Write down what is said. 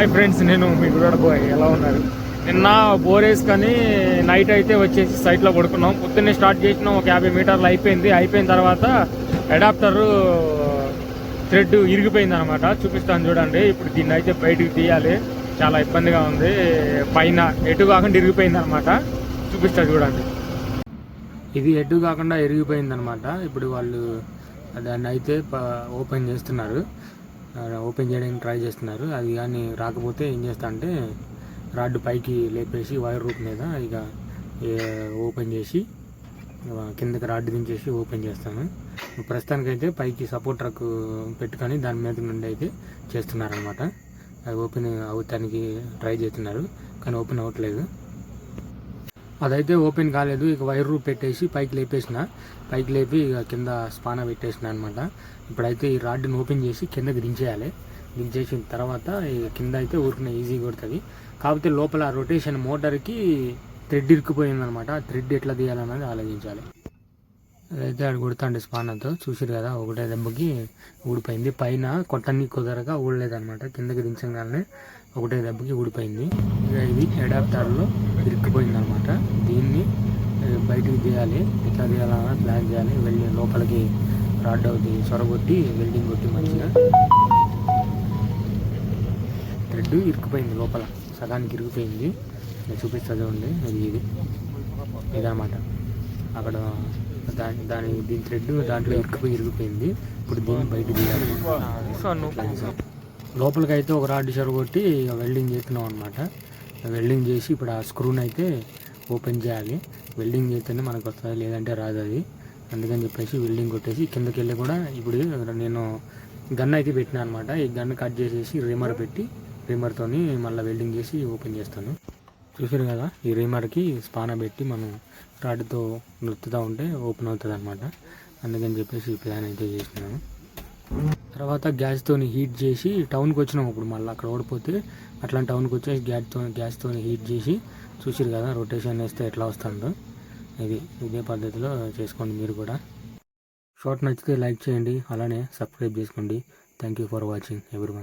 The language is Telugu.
హాయ్ ఫ్రెండ్స్ నేను మీ గురడ బాయ్. ఎలా ఉన్నారు? నిన్న బోరేసుకొని నైట్ అయితే వచ్చేసి సైట్లో పడుకున్నాం. పొద్దున్నే స్టార్ట్ చేసినాం ఒక యాభై మీటర్లు అయిపోయింది. అయిపోయిన తర్వాత అడాప్టర్ థ్రెడ్ ఇరిగిపోయింది అనమాట చూపిస్తాను చూడండి. ఇప్పుడు దీన్ని అయితే బయటకు తీయాలి. చాలా ఇబ్బందిగా ఉంది. పైన ఎటు కాకుండా ఇరిగిపోయింది అనమాట చూపిస్తాను చూడండి. ఇది ఎటు కాకుండా ఇరిగిపోయింది అనమాట ఇప్పుడు వాళ్ళు దాన్ని అయితే ఓపెన్ చేస్తున్నారు. ఓపెన్ చేయడానికి ట్రై చేస్తున్నారు. అది కానీ రాకపోతే ఏం చేస్తా అంటే రాడ్ పైకి లేపేసి వైర్ రూప్ మీద ఇక ఓపెన్ చేసి కిందకి రాడ్ దించేసి ఓపెన్ చేస్తాను. ప్రస్తుతానికైతే పైకి సపోర్ట్ ట్రక్ పెట్టుకొని దాని మీద నుండి అయితే చేస్తున్నారనమాట అది ఓపెన్ అవుతానికి ట్రై చేస్తున్నారు కానీ ఓపెన్ అవ్వట్లేదు. అదైతే ఓపెన్ కాలేదు. ఇక వైర్ రూప్ పెట్టేసి పైకి లేపేసిన. పైకి లేపి ఇక కింద స్పాన పెట్టేసిన అనమాట ఇప్పుడైతే ఈ రాడ్ని ఓపెన్ చేసి కిందకి దించేయాలి. దించేసిన తర్వాత ఈ కింద అయితే ఊరికిన ఈజీ కొడుతుంది. కాకపోతే లోపల రొటేషన్ మోటార్కి థ్రెడ్ ఇరుక్కుపోయింది అనమాట ఆ థ్రెడ్ ఎట్లా తీయాలన్నది ఆలోచించాలి. అదైతే ఆడు కొడుతాండి స్పానర్తో చూసిరు కదా ఒకటే దెబ్బకి ఊడిపోయింది. పైన కొట్టని కుదరగా ఊడలేదనమాట కిందకి దించగానే ఒకటే దెబ్బకి ఊడిపోయింది. ఇక ఇది అడాప్టర్లో ఇరుక్కుపోయింది బయటికి తీయాలి ఎట్లా తీయాలన్నా ప్లాన్ చేయాలి వెళ్ళి లోపలికి రాడ్ అవుతుంది సొరగొట్టి వెల్డింగ్ కొట్టి మంచిగా థ్రెడ్ ఇరుక్కుపోయింది లోపల సగానికి ఇరిగిపోయింది నేను చూపిస్తా చూడండి ఇది ఇది. ఇదన్నమాట. అక్కడ దాని దాని దీని థ్రెడ్ దాంట్లో ఇరుక్కుపోయి ఇరిగిపోయింది ఇప్పుడు దీన్ని బయట తీయాలి ఇట్లా చేసాం. లోపలికి అయితే ఒక రాడ్ కొట్టి ఇక వెల్డింగ్ చేస్తున్నాం అనమాట వెల్డింగ్ చేసి ఇప్పుడు ఆ స్క్రూని అయితే ఓపెన్ చేయాలి. వెల్డింగ్ చేస్తేనే మనకు వస్తుంది లేదంటే రాదు అది. అందుకని చెప్పేసి వెల్డింగ్ కొట్టేసి కిందకి వెళ్ళి కూడా ఇప్పుడు నేను గన్ అయితే పెట్టినా అనమాట ఈ గన్ కట్ చేసేసి రిమర్ పెట్టి రీమర్తో మళ్ళీ వెల్డింగ్ చేసి ఓపెన్ చేస్తాను. చూసారు కదా ఈ రీమర్కి స్పాన పెట్టి మనం రాడ్తో నొత్తుతూ ఉంటే ఓపెన్ అవుతుంది అనమాట అందుకని చెప్పేసి ఈ ప్లాన్ అయితే చేసినాను తర్వాత గ్యాస్తో హీట్ చేసి టౌన్కి వచ్చినాం ఇప్పుడు మళ్ళీ అక్కడ ఓడిపోతే అట్లా టౌన్కి వచ్చేసి గ్యాస్తో గ్యాస్తో హీట్ చేసి చూసిరు కదా రొటేషన్ వేస్తే ఎట్లా వస్తుందో. ఇది ఇదే పద్ధతిలో చేసుకోండి మీరు కూడా. షార్ట్ నచ్చితే లైక్ చేయండి అలానే సబ్స్క్రైబ్ చేసుకోండి. Thank you for watching every